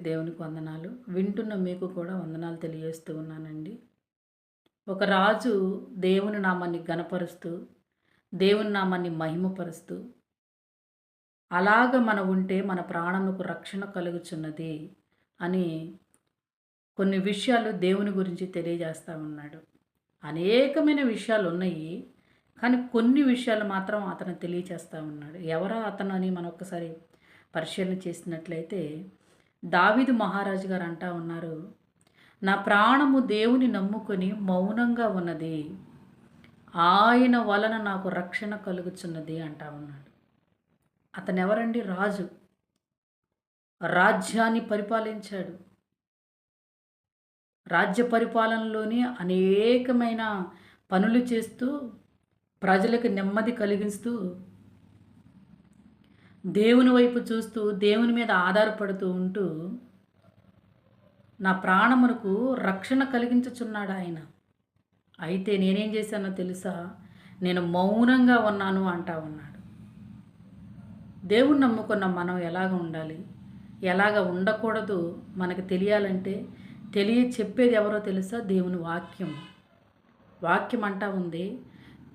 దేవునికి వందనాలు. వింటున్న మీకు కూడా వందనాలు తెలియజేస్తూ ఉన్నానండి. ఒక రాజు దేవుని నామాన్ని గనపరుస్తూ దేవుని నామాన్ని మహిమపరుస్తూ అలాగ మనం ఉంటే మన ప్రాణముకు రక్షణ కలుగుచున్నది అని కొన్ని విషయాలు దేవుని గురించి తెలియజేస్తూ ఉన్నాడు. అనేకమైన విషయాలు ఉన్నాయి కానీ కొన్ని విషయాలు మాత్రం అతను తెలియచేస్తూ ఉన్నాడు. ఎవరో అతను అని మనం ఒక్కసారి పరిశీలన చేసినట్లయితే దావిదు మహారాజు గారు అంటా ఉన్నారు నా ప్రాణము దేవుని నమ్ముకొని మౌనంగా ఉన్నది. ఆయన వలన నాకు రక్షణ కలుగుచున్నది అంటా ఉన్నాడు. అతను ఎవరండి రాజు. రాజ్యాన్ని పరిపాలించాడు. రాజ్య పరిపాలనలోని అనేకమైన పనులు చేస్తూ ప్రజలకు నెమ్మది కలిగిస్తూ దేవుని వైపు చూస్తూ దేవుని మీద ఆధారపడుతూ ఉంటూ నా ప్రాణమునకు రక్షణ కలిగించుచున్నాడు ఆయన. అయితే నేనేం చేశానో తెలుసా? నేను మౌనంగా ఉన్నాను అంటా ఉన్నాడు. దేవుణ్ణి నమ్ముకున్న మనం ఎలాగ ఉండాలి? ఎలాగ ఉండకూడదు మనకు తెలియాలంటే తెలియ చెప్పేది ఎవరో తెలుసా? దేవుని వాక్యం వాక్యం అంటా ఉంది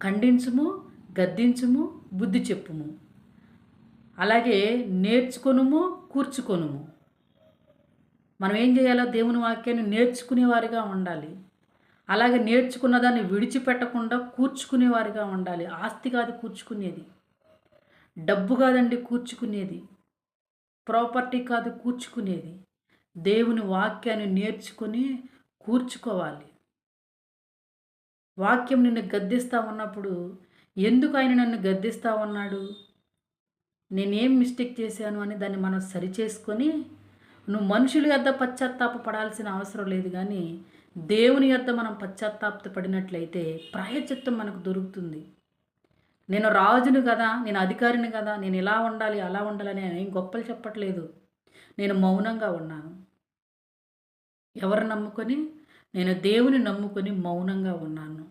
ఖండించుము గద్దించుము బుద్ధి చెప్పుము. అలాగే నేర్చుకొనుము కూర్చుకొనుము. మనం ఏం చేయాలో దేవుని వాక్యాన్ని నేర్చుకునేవారిగా ఉండాలి. అలాగే నేర్చుకున్న దాన్ని విడిచిపెట్టకుండా కూర్చుకునేవారిగా ఉండాలి. ఆస్తి కాదు కూర్చుకునేది. డబ్బు కాదండి కూర్చుకునేది. ప్రాపర్టీ కాదు కూర్చుకునేది. దేవుని వాక్యాన్ని నేర్చుకుని కూర్చుకోవాలి. వాక్యం నిన్ను గద్దిస్తా ఉన్నప్పుడు ఎందుకు ఆయన నన్ను గద్దిస్తా ఉన్నాడు? నేనేం మిస్టేక్ చేశాను అని దాన్ని మనం సరిచేసుకొని నువ్వు మనుషుల యొద్ద పశ్చాత్తాప పడాల్సిన అవసరం లేదు కానీ దేవుని యొద్ద మనం పశ్చాత్తాపత పడినట్లయితే ప్రాయచిత్తం మనకు దొరుకుతుంది. నేను రాజును కదా నేను అధికారిని కదా నేను ఇలా ఉండాలి అలా ఉండాలని ఏం గొప్పలు చెప్పట్లేదు. నేను మౌనంగా ఉన్నాను. ఎవరు నమ్ముకొని? నేను దేవుని నమ్ముకొని మౌనంగా ఉన్నాను.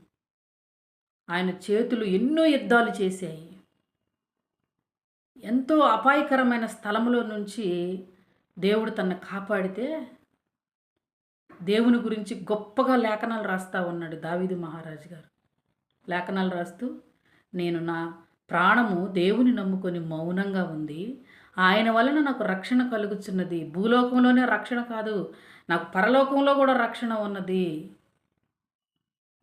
ఆయన చేతులు ఎన్నో యుద్ధాలు చేశాయి. ఎంతో అపాయకరమైన స్థలంలో నుంచి దేవుడు తనను కాపాడితే దేవుని గురించి గొప్పగా లేఖనాలు రాస్తా ఉన్నాడు దావిది మహారాజు గారు. లేఖనాలు రాస్తూ నేను నా ప్రాణము దేవుని నమ్ముకొని మౌనంగా ఉంది. ఆయన వలన నాకు రక్షణ కలుగుతున్నది భూలోకంలోనే రక్షణ కాదు నాకు పరలోకంలో కూడా రక్షణ ఉన్నది.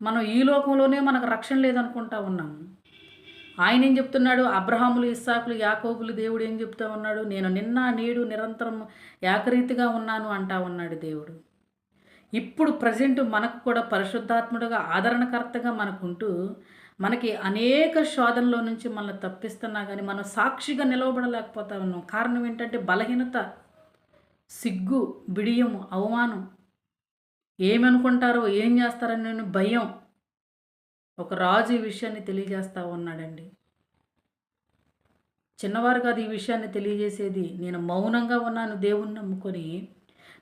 మనం ఈ లోకంలోనే మనకు రక్షణ లేదనుకుంటా ఉన్నాం. ఆయన ఏం చెప్తున్నాడు? అబ్రహాములు ఇస్సాకులు యాకోబులు దేవుడు ఏం చెప్తా ఉన్నాడు? నేను నిన్న నేడు నిరంతరం ఏకరీతిగా ఉన్నాను అంటా ఉన్నాడు దేవుడు. ఇప్పుడు ప్రజెంట్ మనకు కూడా పరిశుద్ధాత్ముడుగా ఆదరణకర్తగా మనకుంటూ మనకి అనేక శోధనలో నుంచి మనల్ని తప్పిస్తున్నా కానీ మనం సాక్షిగా నిలవబడలేకపోతా ఉన్నాం. కారణం ఏంటంటే బలహీనత సిగ్గు బిడియము అవమానం. ఏమనుకుంటారో ఏం చేస్తారని భయం. ఒక రాజు ఈ విషయాన్ని తెలియజేస్తా ఉన్నాడండి. చిన్నవారు కాదు ఈ విషయాన్ని తెలియజేసేది నేను మౌనంగా ఉన్నాను దేవుణ్ణి నమ్ముకొని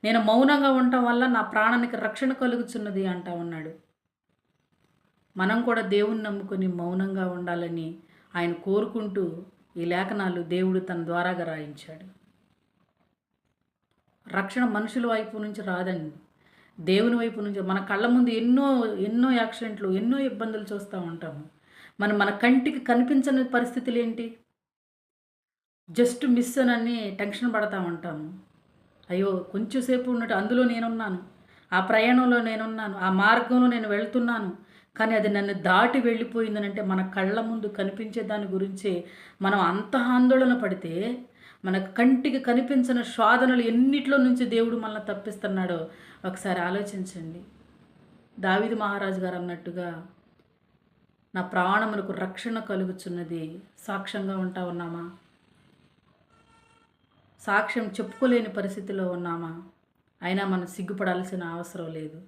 నేను మౌనంగా ఉండటం వల్ల నా ప్రాణానికి రక్షణ కలుగుతున్నది అంటా ఉన్నాడు. మనం కూడా దేవుణ్ణి నమ్ముకొని మౌనంగా ఉండాలని ఆయన కోరుకుంటూ ఈ లేఖనాలు దేవుడు తన ద్వారాగా రాయించాడు. రక్షణ మనుషుల వైపు నుంచి రాదండి. దేవుని వైపు నుంచి మన కళ్ళ ముందు ఎన్నో ఎన్నో యాక్సిడెంట్లు ఎన్నో ఇబ్బందులు చూస్తూ ఉంటాము. మనం మన కంటికి కనిపించని పరిస్థితులు ఏంటి? జస్ట్ మిస్ అని టెన్షన్ పడతా ఉంటాము. అయ్యో కొంచెంసేపు ఉన్నట్టు అందులో నేనున్నాను. ఆ ప్రయాణంలో నేనున్నాను. ఆ మార్గంలో నేను వెళ్తున్నాను. కానీ అది నన్ను దాటి వెళ్ళిపోయిందనంటే మన కళ్ళ ముందు కనిపించే దాని గురించే మనం అంత ఆందోళన పడితే మనకు కంటికి కనిపించిన శోధనలు ఎన్నిట్లో నుంచి దేవుడు మనల్ని తప్పిస్తున్నాడో ఒకసారి ఆలోచించండి. దావిది మహారాజు గారు అన్నట్టుగా నా ప్రాణములకు రక్షణ కలుగుచున్నది. సాక్ష్యంగా ఉంటా ఉన్నామా? సాక్ష్యం చెప్పుకోలేని పరిస్థితిలో ఉన్నామా? అయినా మనం సిగ్గుపడాల్సిన అవసరం లేదు.